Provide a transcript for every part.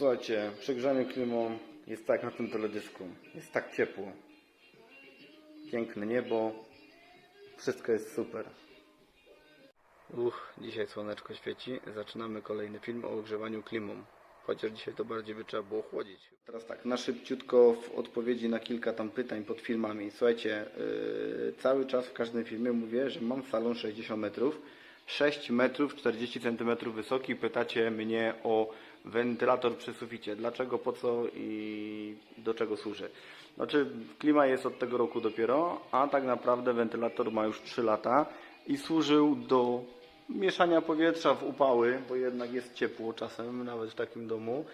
Słuchajcie, przegrzanie klimą jest tak na tym teledysku. Jest tak ciepło. Piękne niebo. Wszystko jest super. Uch, dzisiaj słoneczko świeci. Zaczynamy kolejny film o ogrzewaniu klimą. Chociaż dzisiaj to bardziej by trzeba było chłodzić. Teraz tak, na szybciutko w odpowiedzi na kilka tam pytań pod filmami. Słuchajcie, yy, cały czas w każdym filmie mówię, że mam salon 60 metrów. 6 metrów 40 centymetrów wysoki. Pytacie mnie o wentylator przy suficie. Dlaczego, po co i do czego służy? Znaczy, klima jest od tego roku dopiero, a tak naprawdę wentylator ma już 3 lata i służył do mieszania powietrza w upały, bo jednak jest ciepło czasem, nawet w takim domu.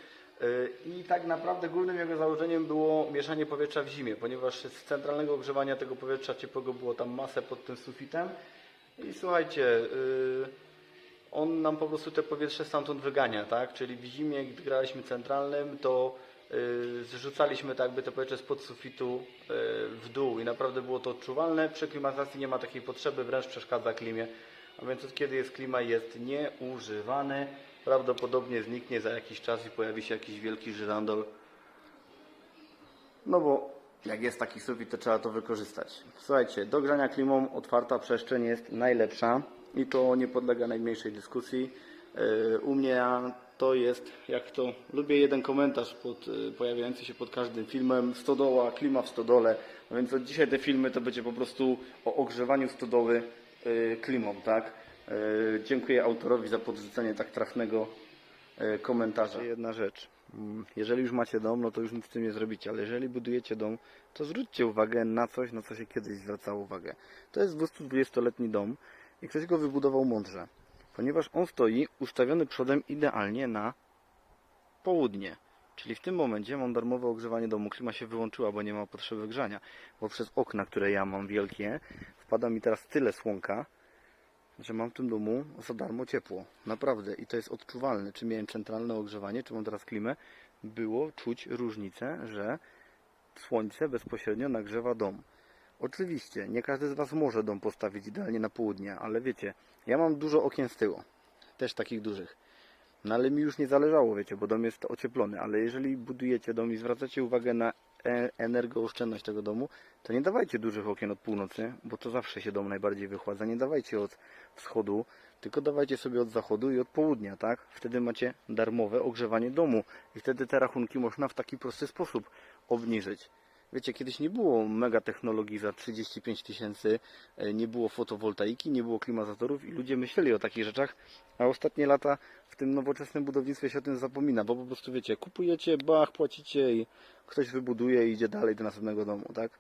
Yy, I tak naprawdę głównym jego założeniem było mieszanie powietrza w zimie, ponieważ z centralnego ogrzewania tego powietrza ciepłego było tam masę pod tym sufitem. I słuchajcie, yy, on nam po prostu te powietrze stamtąd wygania, tak? Czyli w zimie, gdy graliśmy centralnym, to yy, zrzucaliśmy tak jakby to powietrze spod sufitu yy, w dół i naprawdę było to odczuwalne. Przy klimatyzacji nie ma takiej potrzeby, wręcz przeszkadza klimie. A więc od kiedy jest klima jest nieużywany, prawdopodobnie zniknie za jakiś czas i pojawi się jakiś wielki żyrandol. No bo jak jest taki sufit, to trzeba to wykorzystać. Słuchajcie, do grania klimą otwarta przestrzeń jest najlepsza i to nie podlega najmniejszej dyskusji. Yy, U mnie to jest, jak to lubię jeden komentarz pod, yy, pojawiający się pod każdym filmem, stodoła, klima w stodole. A więc od dzisiaj te filmy to będzie po prostu o ogrzewaniu stodoły yy, klimą, tak? Dziękuję autorowi za podrzucenie tak trafnego e, komentarza. Jedna rzecz. Mm, Jeżeli już macie dom, no to już nic z tym nie zrobicie, ale jeżeli budujecie dom, to zwróćcie uwagę na coś, na co się kiedyś zwracało uwagę. To jest 220-letni dom i ktoś go wybudował mądrze, ponieważ on stoi ustawiony przodem idealnie na południe. Czyli w tym momencie mam darmowe ogrzewanie domu. Klima się wyłączyła, bo nie ma potrzeby grzania. Bo przez okna, które ja mam wielkie, wpada mi teraz tyle słonka, że mam w tym domu za darmo ciepło. Naprawdę. I to jest odczuwalne. Czy miałem centralne ogrzewanie, czy mam teraz klimę, było czuć różnicę, że słońce bezpośrednio nagrzewa dom. Oczywiście, nie każdy z Was może dom postawić idealnie na południe, ale wiecie, ja mam dużo okien z tyłu. Też takich dużych. No ale mi już nie zależało, wiecie, bo dom jest ocieplony, ale jeżeli budujecie dom i zwracacie uwagę na e- energooszczędność tego domu, to nie dawajcie dużych okien od północy, bo to zawsze się dom najbardziej wychładza. Nie dawajcie od wschodu, tylko dawajcie sobie od zachodu i od południa, tak? Wtedy macie darmowe ogrzewanie domu i wtedy te rachunki można w taki prosty sposób obniżyć. Wiecie, kiedyś nie było mega technologii za 35 tysięcy, e, nie było fotowoltaiki, nie było klimatyzatorów i ludzie myśleli o takich rzeczach, a ostatnie lata w tym nowoczesnym budownictwie się o tym zapomina, bo po prostu wiecie, kupujecie, bach, płacicie i ktoś wybuduje i idzie dalej do następnego domu, tak?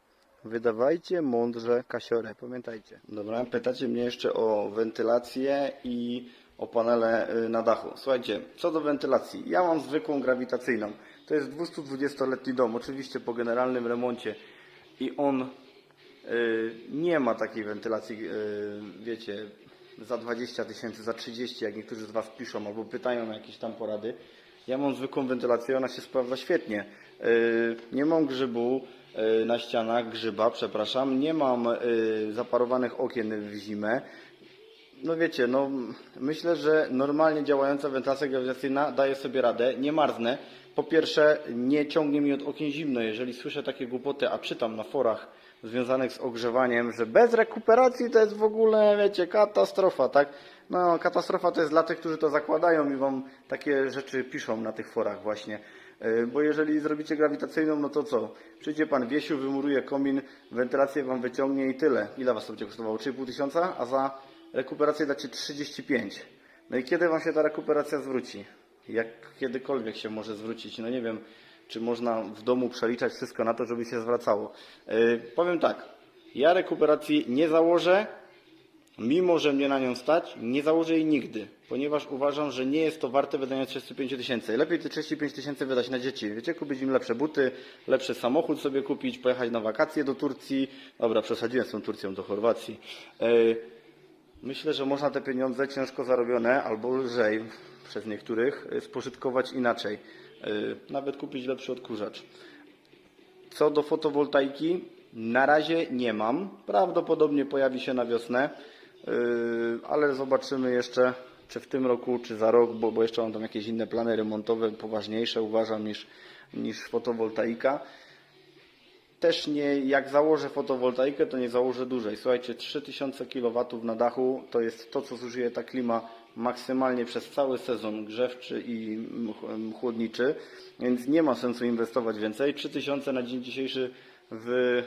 Wydawajcie mądrze kasiorę, pamiętajcie. Dobra, pytacie mnie jeszcze o wentylację i o panele y, na dachu. Słuchajcie, co do wentylacji, ja mam zwykłą grawitacyjną. To jest 220-letni dom, oczywiście po generalnym remoncie i on y, nie ma takiej wentylacji, y, wiecie, za 20 tysięcy, za 30, jak niektórzy z Was piszą albo pytają o jakieś tam porady. Ja mam zwykłą wentylację, ona się sprawdza świetnie. Yy, Nie mam grzybu yy, na ścianach, grzyba, przepraszam. Nie mam yy, zaparowanych okien w zimę. No wiecie, no myślę, że normalnie działająca wentylacja grawitacyjna daje sobie radę, nie marznę. Po pierwsze, nie ciągnie mi od okien zimno, jeżeli słyszę takie głupoty, a czytam na forach związanych z ogrzewaniem, że bez rekuperacji to jest w ogóle, wiecie, katastrofa, tak? No, katastrofa to jest dla tych, którzy to zakładają i wam takie rzeczy piszą na tych forach właśnie. Yy, Bo jeżeli zrobicie grawitacyjną, no to co? Przyjdzie pan Wiesiu, wymuruje komin, wentylację wam wyciągnie i tyle. Ile was to będzie kosztowało? 3,5 tysiąca? A za rekuperację dacie 35. No i kiedy wam się ta rekuperacja zwróci? Jak kiedykolwiek się może zwrócić? No nie wiem, czy można w domu przeliczać wszystko na to, żeby się zwracało. Yy, powiem tak, ja rekuperacji nie założę, mimo że mnie na nią stać, nie założę jej nigdy, ponieważ uważam, że nie jest to warte wydania 35 tysięcy. Lepiej te 35 tysięcy wydać na dzieci. Wiecie, kupić im lepsze buty, lepszy samochód sobie kupić, pojechać na wakacje do Turcji. Dobra, przesadziłem z tą Turcją do Chorwacji. Yy, Myślę, że można te pieniądze ciężko zarobione, albo lżej przez niektórych, y, spożytkować inaczej. Y, Nawet kupić lepszy odkurzacz. Co do fotowoltaiki, na razie nie mam. Prawdopodobnie pojawi się na wiosnę, yy, ale zobaczymy jeszcze, czy w tym roku, czy za rok, bo, bo jeszcze mam tam jakieś inne plany remontowe, poważniejsze uważam niż, niż fotowoltaika. Też nie, jak założę fotowoltaikę, to nie założę dłużej. Słuchajcie, 3000 kW na dachu to jest to, co zużyje ta klima maksymalnie przez cały sezon grzewczy i ch- chłodniczy, więc nie ma sensu inwestować więcej. 3000 na dzień dzisiejszy w...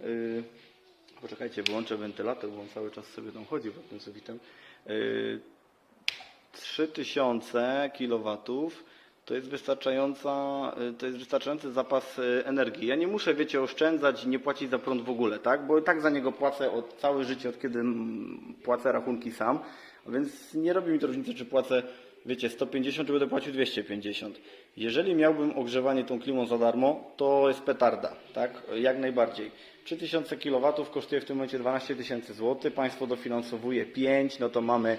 Yy, poczekajcie, wyłączę wentylator, bo on cały czas sobie tam chodzi pod tym sufitem. Yy, 3000 kW to jest wystarczająca, y, to jest wystarczający zapas y, energii. Ja nie muszę, wiecie, oszczędzać i nie płacić za prąd w ogóle, tak? Bo tak za niego płacę od całe życie, od kiedy mm, płacę rachunki sam, więc nie robi mi to różnicy, czy płacę, wiecie, 150, czy będę płacił 250. Jeżeli miałbym ogrzewanie tą klimą za darmo, to jest petarda, tak? Jak najbardziej. 3000 kW kosztuje w tym momencie 12 tysięcy złotych, państwo dofinansowuje 5, no to mamy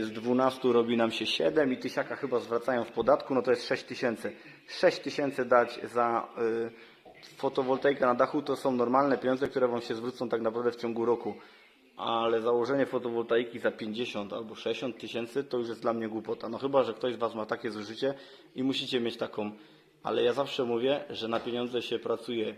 z 12 robi nam się 7 i tysiaka chyba zwracają w podatku, no to jest 6 tysięcy. 6 tysięcy dać za y, fotowoltaikę na dachu to są normalne pieniądze, które Wam się zwrócą tak naprawdę w ciągu roku. Ale założenie fotowoltaiki za 50 albo 60 tysięcy to już jest dla mnie głupota. No chyba, że ktoś z Was ma takie zużycie i musicie mieć taką. Ale ja zawsze mówię, że na pieniądze się pracuje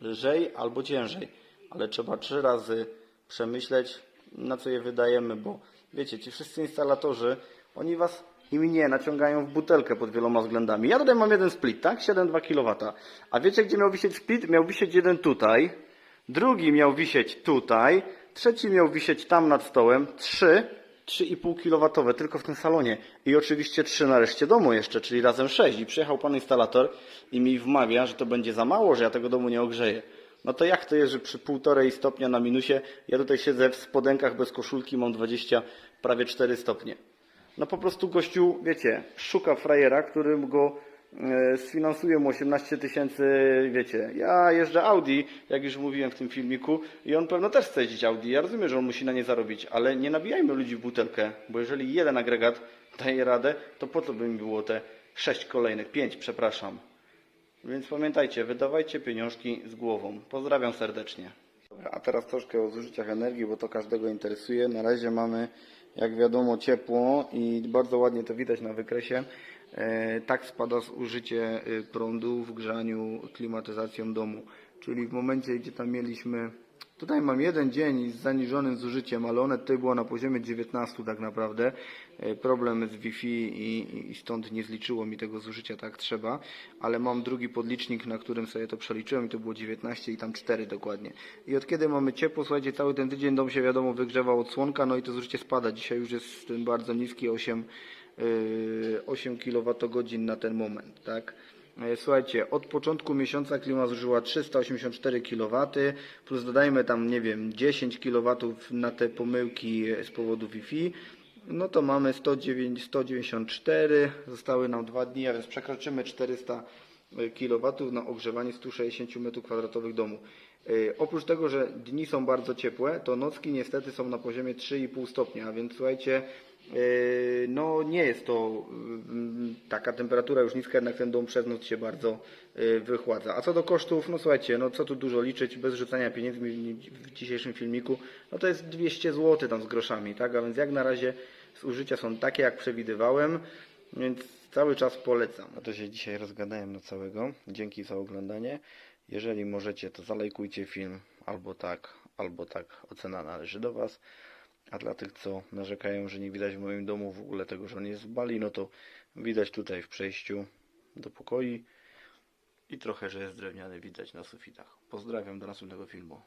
lżej albo ciężej. Ale trzeba trzy razy przemyśleć, na co je wydajemy, bo wiecie, ci wszyscy instalatorzy, oni was i mnie naciągają w butelkę pod wieloma względami. Ja tutaj mam jeden split, tak? 7,2 kW. A wiecie, gdzie miał wisieć split? Miał wisieć jeden tutaj, drugi miał wisieć tutaj, trzeci miał wisieć tam nad stołem, trzy, 3,5 kW tylko w tym salonie. I oczywiście trzy na reszcie domu jeszcze, czyli razem 6. I przyjechał pan instalator i mi wmawia, że to będzie za mało, że ja tego domu nie ogrzeję. No to jak to jest, że przy półtorej stopnia na minusie ja tutaj siedzę w spodenkach bez koszulki, mam 20, prawie 4 stopnie. No po prostu gościu, wiecie, szuka frajera, którym go e, sfinansuje mu 18 tysięcy, wiecie. Ja jeżdżę Audi, jak już mówiłem w tym filmiku, i on pewno też chce jeździć Audi. Ja rozumiem, że on musi na nie zarobić, ale nie nabijajmy ludzi w butelkę, bo jeżeli jeden agregat daje radę, to po co by mi było te 6 kolejnych, 5, przepraszam. Więc pamiętajcie, wydawajcie pieniążki z głową. Pozdrawiam serdecznie. A teraz troszkę o zużyciach energii, bo to każdego interesuje. Na razie mamy, jak wiadomo, ciepło i bardzo ładnie to widać na wykresie. E, tak spada zużycie y, prądu w grzaniu klimatyzacją domu. Czyli w momencie, gdzie tam mieliśmy Tutaj mam jeden dzień z zaniżonym zużyciem, ale one tutaj było na poziomie 19 tak naprawdę. E, Problem z Wi-Fi i, i stąd nie zliczyło mi tego zużycia tak trzeba, ale mam drugi podlicznik, na którym sobie to przeliczyłem i to było 19 i tam 4 dokładnie. I od kiedy mamy ciepło, słuchajcie, cały ten tydzień dom się wiadomo wygrzewał od słonka, no i to zużycie spada. Dzisiaj już jest bardzo niski 8, yy, 8 kWh na ten moment, tak? E, Słuchajcie, od początku miesiąca klima zużyła 384 kW, plus dodajmy tam, nie wiem, 10 kW na te pomyłki z powodu Wi-Fi, no to mamy 109, 194, zostały nam dwa dni, a więc przekroczymy 400 kW na ogrzewanie 160 m2 domu. E, Oprócz tego, że dni są bardzo ciepłe, to nocki niestety są na poziomie 3,5 stopnia, a więc słuchajcie, No nie jest to mm, taka temperatura już niska, jednak ten dom przez noc się bardzo yy, wychładza. A co do kosztów, no słuchajcie, no co tu dużo liczyć, bez rzucania pieniędzmi w dzisiejszym filmiku, no to jest 200 zł tam z groszami, tak? A więc jak na razie zużycia są takie, jak przewidywałem, więc cały czas polecam. A to się dzisiaj rozgadałem na całego. Dzięki za oglądanie. Jeżeli możecie, to zalajkujcie film, albo tak, albo tak. Ocena należy do Was. A dla tych, co narzekają, że nie widać w moim domu w ogóle tego, że on jest w Bali, no to widać tutaj w przejściu do pokoi i trochę, że jest drewniany widać na sufitach. Pozdrawiam, do następnego filmu.